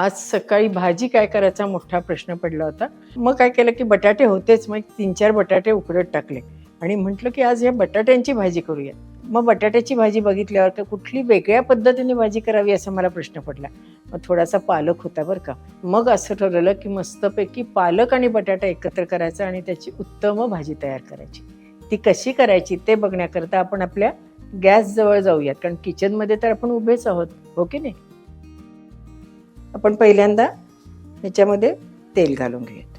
आज सकाळी भाजी काय करायचा मोठा प्रश्न पडला होता. मग काय केलं की बटाटे होतेच मग तीन चार बटाटे उकडत टाकले. आणि म्हटलं की आज या बटाट्यांची भाजी करूया. मग बटाट्याची भाजी बघितल्यावर का कुठली वेगळ्या पद्धतीने भाजी करावी असा मला प्रश्न पडला. मग थोडासा पालक होता बरं का. मग असं ठरवलं की मस्तपैकी पालक आणि बटाटा एकत्र करायचा आणि त्याची उत्तम भाजी तयार करायची. ती कशी करायची ते बघण्याकरता आपण आपल्या गॅसजवळ जाऊयात. कारण किचनमध्ये तर आपण उभेच आहोत. हो की नाही? आपण पहिल्यांदा ह्याच्यामध्ये तेल घालून घेऊयात.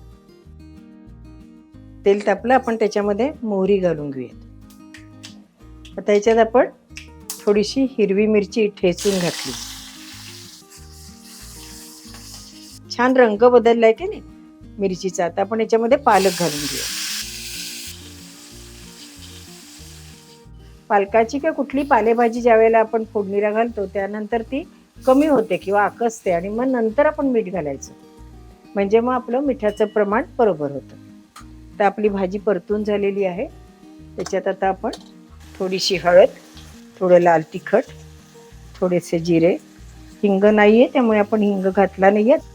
तेल तापलं आपण त्याच्यामध्ये मोहरी घालून घेऊयात. आता ह्याच्यात आपण थोडीशी हिरवी मिरची ठेचून घातली. छान रंग बदललाय की नाही मिरचीचा? आता आपण याच्यामध्ये पालक घालून घेऊया पालकाची किंवा कुठली पालेभाजी ज्या वेळेला आपण फोडणीला घालतो त्यानंतर ती कमी होते किंवा आकसते आणि मग नंतर आपण मीठ घालायचं. म्हणजे मग आपलं मिठाचं प्रमाण बरोबर होतं. तर आपली भाजी परतून झालेली आहे. त्याच्यात आता आपण थोडीशी हळद थोडं लाल तिखट थोडेसे जिरे. हिंग नाही आहे त्यामुळे आपण हिंग घातला नाही आहे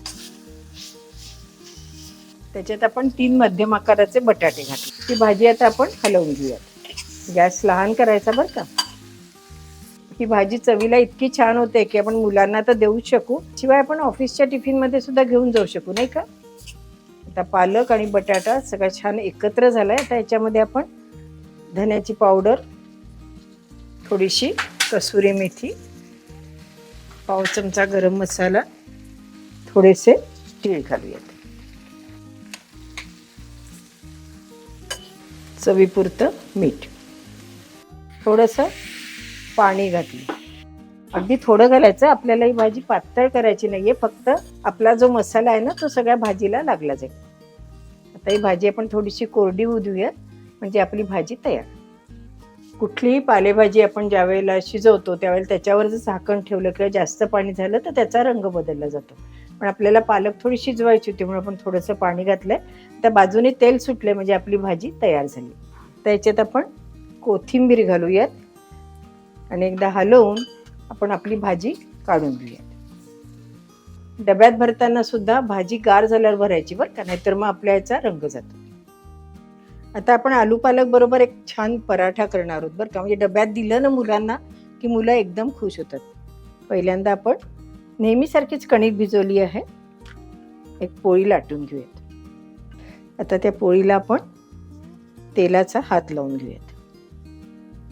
त्याच्यात आपण तीन मध्यम आकाराचे बटाटे घातले. ती भाजी आता आपण हलवून घेऊयात. गॅस लहान करायचा बरं का? ही भाजी चवीला इतकी छान होते की आपण मुलांना तर देऊ शकू. शिवाय आपण ऑफिसच्या टिफिनमध्ये सुद्धा घेऊन जाऊ शकू नाही का? आता पालक आणि बटाटा सगळं छान एकत्र झालाय. आता याच्यामध्ये आपण धन्याची पावडर थोडीशी कसुरी मेथी पाव चमचा गरम मसाला थोडेसे तीळ घालूयात. चवीपुरतं मीठ. थोडंसं पाणी घातलं. अगदी थोडं घालायचं आपल्याला ही भाजी पातळ करायची नाहीये फक्त आपला जो मसाला आहे ना तो सगळ्या भाजीला लागला जाईल. आता ही भाजी आपण थोडीशी कोरडी होऊ देऊयात म्हणजे आपली भाजी तयार. कुठलीही पालेभाजी आपण ज्या वेळेला शिजवतो त्यावेळेला त्याच्यावर जर झाकण ठेवलं किंवा जास्त पाणी झालं तर त्याचा रंग बदलला जातो. पण आपल्याला पालक थोडी शिजवायची होती म्हणून आपण थोडंसं पाणी घातलंय. त्या बाजूने तेल सुटले म्हणजे आपली भाजी तयार झाली. तर याच्यात आपण कोथिंबीर घालूयात. आणि एकदा हलवून आपण आपली भाजी काढून घेऊयात डब्यात भरताना सुद्धा भाजी गार झाल्यावर भरायची बरं का नाहीतर मग आपल्या याचा रंग जातो. आता आपण आलू पालक बरोबर एक छान पराठा करणार आहोत बरं का म्हणजे डब्यात दिलं ना मुलांना की मुलं एकदम खुश होतात. पहिल्यांदा आपण नेहमीसारखीच कणिक भिजवली आहे. एक पोळी लाटून घेऊयात. आता त्या पोळीला आपण तेलाचा हात लावून घेऊयात.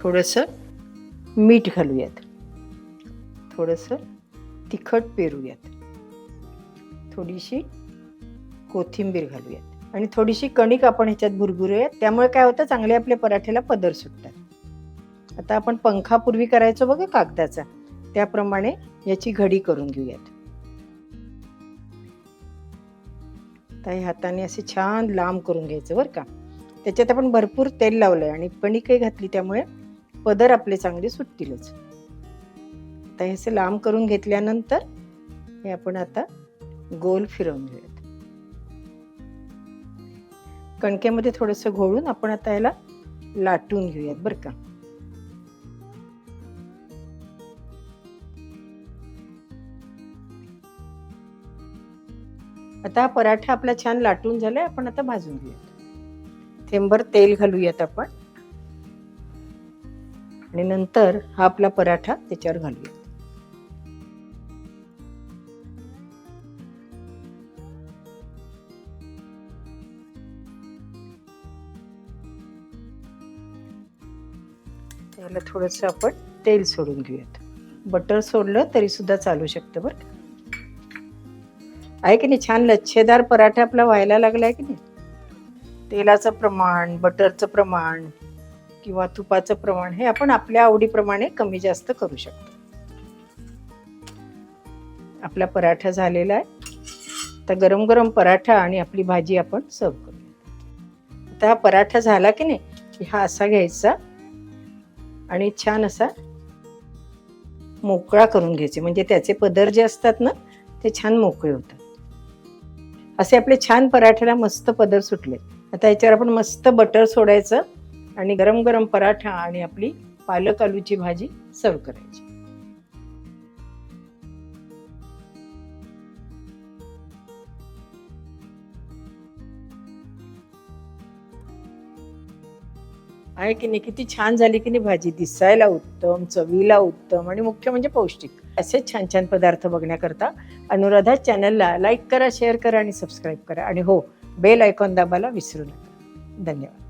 थोडंसं मीठ घालूयात. थोडंसं तिखट पेरूयात. थोडीशी कोथिंबीर घालूयात. आणि थोडीशी कणिक आपण ह्याच्यात भुरभुरूयात. त्यामुळे काय होतं चांगले आपल्या पराठ्याला पदर सुटतात. आता आपण पंखापूर्वी करायचो बघा कागदाचा. त्याप्रमाणे याची घडी करून घेऊयात. आता हाताने असे छान लांब करून घ्यायचं बरं का. त्याच्यात आपण भरपूर तेल लावलंय आणि कणिकही घातली त्यामुळे पदर आपले चांगले सुटतीलच. आता हे असे लांब करून घेतल्यानंतर हे आपण आता गोल फिरवून घेऊयात. कणकेमध्ये थोडंसं घोळून आपण आता याला लाटून घेऊयात बरं का. आता हा पराठा आपला छान लाटून झालाय आपण आता भाजून घेऊयात. थेंबर तेल घालूयात आपण. आणि नंतर हा आपला पराठा त्याच्यावर घालूया. त्याला थोडंसं आपण तेल सोडून घेऊयात. बटर सोडलं तरी सुद्धा चालू शकतं बरं आहे की नाही? छान लच्छेदार पराठा आपला व्हायला लागलाय की नाही? तेलाचं प्रमाण बटरचं प्रमाण किंवा तुपाचं प्रमाण हे आपण आपल्या आवडीप्रमाणे कमी जास्त करू शकतो. आपला पराठा झालेला आहे. तर गरम गरम पराठा आणि आपली भाजी आपण सर्व करूया. आता हा पराठा झाला की नाही की हा असा घ्यायचा आणि छान असा मोकळा करून घ्यायचे. म्हणजे त्याचे पदर जे असतात ना ते छान मोकळे होतात. असे आपले छान पराठ्याला मस्त पदर सुटले. आता याच्यावर आपण मस्त बटर सोडायचं. आणि गरम गरम पराठा आणि आपली पालक आलूची भाजी सर्व करायची. आहे की नाही? किती छान झाली की नाही भाजी? दिसायला उत्तम चवीला उत्तम आणि मुख्य म्हणजे पौष्टिक. असेच छान छान पदार्थ बघण्याकरता अनुराधा चॅनलला लाईक करा शेअर करा आणि सबस्क्राईब करा. आणि हो बेल आयकॉन दाबाला विसरू नका. धन्यवाद.